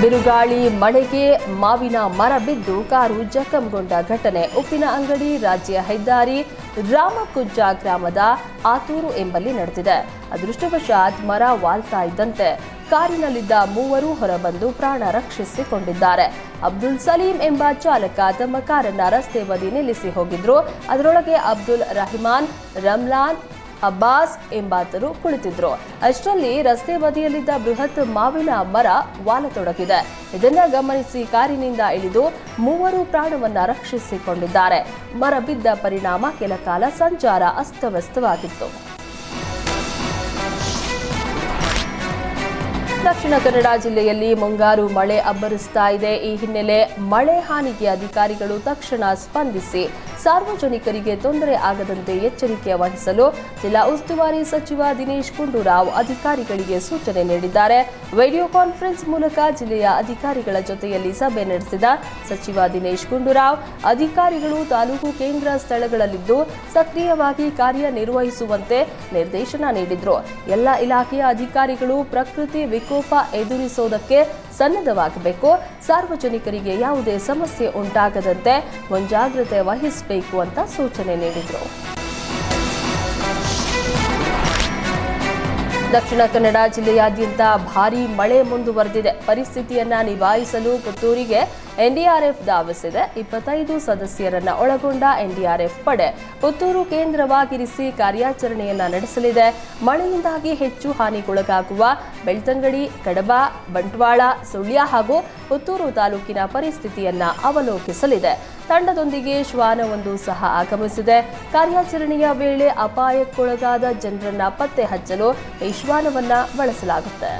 ಬಿರುಗಾಳಿ ಮಳೆಗೆ ಮಾವಿನ ಮರ ಬಿದ್ದು ಕಾರು ಜಖಂಗೊಂಡ ಘಟನೆ. ಉಪ್ಪಿನ ಅಂಗಡಿ ರಾಜ್ಯ ಹೆದ್ದಾರಿ ರಾಮಕುಜ್ಜ ಗ್ರಾಮದ ಆತೂರು ಎಂಬಲ್ಲಿ ನಡೆದಿದೆ. ಅದೃಷ್ಟವಶಾತ್ ಮರ ವಾಲ್ತಾ ಇದ್ದಂತೆ ಕಾರಿನಲ್ಲಿದ್ದ ಮೂವರು ಹೊರಬಂದು ಪ್ರಾಣ ರಕ್ಷಿಸಿಕೊಂಡಿದ್ದಾರೆ. ಅಬ್ದುಲ್ ಸಲೀಂ ಎಂಬ ಚಾಲಕ ತಮ್ಮ ಕಾರನ್ನ ರಸ್ತೆ ಬದಿ ನಿಲ್ಲಿಸಿ ಹೋಗಿದ್ರು. ಅದರೊಳಗೆ ಅಬ್ದುಲ್ ರಹಿಮಾನ್, ರಮ್ಲಾನ್ ಅಬ್ಬಾಸ್ ಎಂಬಾತರು ಕುಳಿತಿದ್ರು. ಅಷ್ಟರಲ್ಲಿ ರಸ್ತೆ ಬದಿಯಲ್ಲಿದ್ದ ಬೃಹತ್ ಮಾವಿನ ಮರ ವಾಲತೊಡಗಿದೆ. ಇದನ್ನ ಗಮನಿಸಿ ಕಾರಿನಿಂದ ಇಳಿದು ಮೂವರು ಪ್ರಾಣವನ್ನ ರಕ್ಷಿಸಿಕೊಂಡಿದ್ದಾರೆ. ಮರ ಬಿದ್ದ ಪರಿಣಾಮ ಕೆಲ ಕಾಲ ಸಂಚಾರ ಅಸ್ತವ್ಯಸ್ತವಾಗಿತ್ತು. ದಕ್ಷಿಣ ಕನ್ನಡ ಜಿಲ್ಲೆಯಲ್ಲಿ ಮುಂಗಾರು ಮಳೆ ಅಬ್ಬರಿಸ್ತಾ ಇದೆ. ಈ ಹಿನ್ನೆಲೆ ಮಳೆ ಹಾನಿಗೆ ಅಧಿಕಾರಿಗಳು ತಕ್ಷಣ ಸ್ಪಂದಿಸಿ ಸಾರ್ವಜನಿಕರಿಗೆ ತೊಂದರೆ ಆಗದಂತೆ ಎಚ್ಚರಿಕೆ ವಹಿಸಲು ಜಿಲ್ಲಾ ಉಸ್ತುವಾರಿ ಸಚಿವ ದಿನೇಶ್ ಗುಂಡೂರಾವ್ ಅಧಿಕಾರಿಗಳಿಗೆ ಸೂಚನೆ ನೀಡಿದ್ದಾರೆ. ವಿಡಿಯೋ ಕಾನ್ಫರೆನ್ಸ್ ಮೂಲಕ ಜಿಲ್ಲೆಯ ಅಧಿಕಾರಿಗಳ ಜೊತೆಯಲ್ಲಿ ಸಭೆ ನಡೆಸಿದ ಸಚಿವ ದಿನೇಶ್ ಗುಂಡೂರಾವ್, ಅಧಿಕಾರಿಗಳು ತಾಲೂಕು ಕೇಂದ್ರ ಸ್ಥಳಗಳಲ್ಲಿದ್ದು ಸಕ್ರಿಯವಾಗಿ ಕಾರ್ಯನಿರ್ವಹಿಸುವಂತೆ ನಿರ್ದೇಶನ ನೀಡಿದ್ರು. ಎಲ್ಲ ಇಲಾಖೆಯ ಅಧಿಕಾರಿಗಳು ಪ್ರಕೃತಿ ವಿಕೋಪ ಎದುರಿಸೋದಕ್ಕೆ ಸನ್ನದ್ಧವಾಗಬೇಕು. ಸಾರ್ವಜನಿಕರಿಗೆ ಯಾವುದೇ ಸಮಸ್ಯೆ ಉಂಟಾಗದಂತೆ ಮುಂಜಾಗ್ರತೆ ವಹಿಸಬೇಕು ಅಂತ ಸೂಚನೆ ನೀಡಿದರು. ದಕ್ಷಿಣ ಕನ್ನಡ ಜಿಲ್ಲೆಯಾದ್ಯಂತ ಭಾರೀ ಮಳೆ ಮುಂದುವರೆದಿದೆ. ಪರಿಸ್ಥಿತಿಯನ್ನ ನಿಭಾಯಿಸಲು ಪುತ್ತೂರಿಗೆ ಎನ್ಡಿಆರ್ಎಫ್ ಧಾವಿಸಿದೆ. ಇಪ್ಪತ್ತೈದು ಸದಸ್ಯರನ್ನ ಒಳಗೊಂಡ ಎನ್ಡಿಆರ್ಎಫ್ ಪಡೆ ಪುತ್ತೂರು ಕೇಂದ್ರವಾಗಿರಿಸಿ ಕಾರ್ಯಾಚರಣೆಯನ್ನ ನಡೆಸಲಿದೆ. ಮಳೆಯಿಂದಾಗಿ ಹೆಚ್ಚು ಹಾನಿಗೊಳಗಾಗುವ ಬೆಳ್ತಂಗಡಿ, ಕಡಬ, ಬಂಟ್ವಾಳ, ಸುಳ್ಯ ಹಾಗೂ ಪುತ್ತೂರು ತಾಲೂಕಿನ ಪರಿಸ್ಥಿತಿಯನ್ನ ಅವಲೋಕಿಸಲಿದೆ. ತಂಡದೊಂದಿಗೆ ಶ್ವಾನವೊಂದು ಸಹ ಆಗಮಿಸಿದೆ. ಕಾರ್ಯಾಚರಣೆಯ ವೇಳೆ ಅಪಾಯಕ್ಕೊಳಗಾದ ಜನರನ್ನ ಪತ್ತೆ ಹಚ್ಚಲು ಶ್ವಾನವನ್ನ ಬಳಸಲಾಗುತ್ತೆ.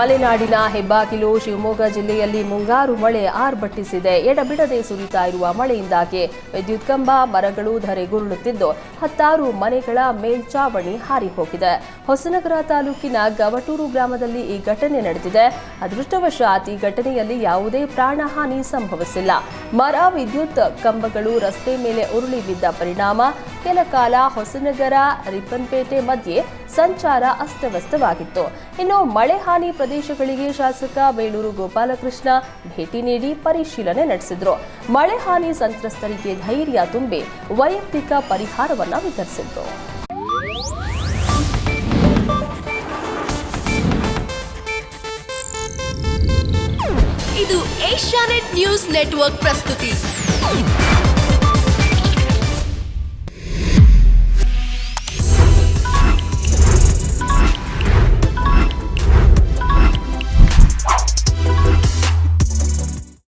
ಮಲೆನಾಡಿನ ಹೆಬ್ಬಾಗಿಲು ಶಿವಮೊಗ್ಗ ಜಿಲ್ಲೆಯಲ್ಲಿ ಮುಂಗಾರು ಮಳೆ ಆರ್ಭಟಿಸಿದೆ. ಎಡಬಿಡದೆ ಸುರಿತಾ ಇರುವ ಮಳೆಯಿಂದಾಗಿ ವಿದ್ಯುತ್ ಕಂಬ ಮರಗಳು ಧರೆಗುರುಳುತ್ತಿದ್ದು, ಹತ್ತಾರು ಮನೆಗಳ ಮೇಲ್ಚಾವಣಿ ಹಾರಿ ಹೋಗಿದೆ ಹೊಸನಗರ ತಾಲೂಕಿನ ಗವಟೂರು ಗ್ರಾಮದಲ್ಲಿ ಈ ಘಟನೆ ನಡೆದಿದೆ. ಅದೃಷ್ಟವಶಾತ್ ಈ ಘಟನೆಯಲ್ಲಿ ಯಾವುದೇ ಪ್ರಾಣಹಾನಿ ಸಂಭವಿಸಿಲ್ಲ. ಮರ, ವಿದ್ಯುತ್ ಕಂಬಗಳು ರಸ್ತೆ ಮೇಲೆ ಉರುಳಿ ಬಿದ್ದ ಪರಿಣಾಮ. ಕೆಲ ಕಾಲ ಹೊಸನಗರ, ರಿಪ್ಪನ್ಪೇಟೆ ಮಧ್ಯೆ ಸಂಚಾರ ಅಸ್ತವ್ಯಸ್ತವಾಗಿತ್ತು. ಇನ್ನು ಮಳೆ ಹಾನಿ ಪ್ರದೇಶಗಳಿಗೆ ಶಾಸಕ ಬೇಲೂರು ಗೋಪಾಲಕೃಷ್ಣ ಭೇಟಿ ನೀಡಿ ಪರಿಶೀಲನೆ ನಡೆಸಿದ್ರು. ಮಳೆ ಹಾನಿ ಸಂತ್ರಸ್ತರಿಗೆ ಧೈರ್ಯ ತುಂಬಿ ವೈಯಕ್ತಿಕ ಪರಿಹಾರವನ್ನ ವಿತರಿಸಿದ್ರು. ಇದು ಏಷ್ಯಾನೆಟ್ ನ್ಯೂಸ್ ನೆಟ್ವರ್ಕ್ ಪ್ರಸ್ತುತಿ.